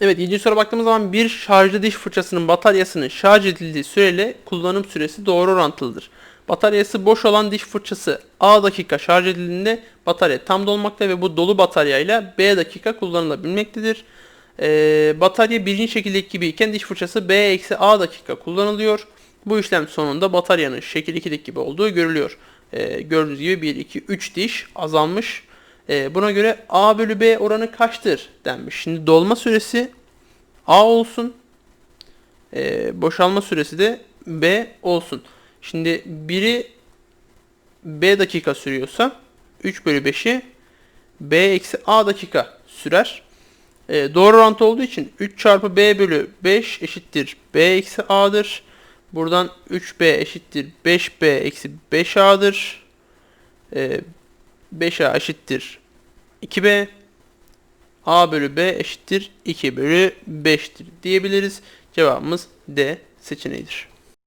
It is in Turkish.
Evet 7. soru baktığımız zaman bir şarjlı diş fırçasının bataryasının şarj edildiği süreyle kullanım süresi doğru orantılıdır. Bataryası boş olan diş fırçası A dakika şarj edildiğinde batarya tam dolmakta ve bu dolu bataryayla B dakika kullanılabilmektedir. Ee, batarya birinci şekildeki gibi iken diş fırçası B eksi A dakika kullanılıyor. Bu işlem sonunda bataryanın şekil 2'deki gibi olduğu görülüyor. Ee, gördüğünüz gibi 1, 2, 3 diş azalmış. Ee, buna göre A bölü B oranı kaçtır denmiş. Şimdi dolma süresi A olsun. Ee, boşalma süresi de B olsun. Şimdi biri B dakika sürüyorsa 3 bölü 5'i B eksi A dakika sürer. Ee, doğru orantı olduğu için 3 çarpı B bölü 5 eşittir B eksi A'dır. Buradan 3B eşittir 5B eksi 5A'dır. Ee, 5A eşittir 2B. A bölü B eşittir 2 bölü 5'tir diyebiliriz. Cevabımız D seçeneğidir.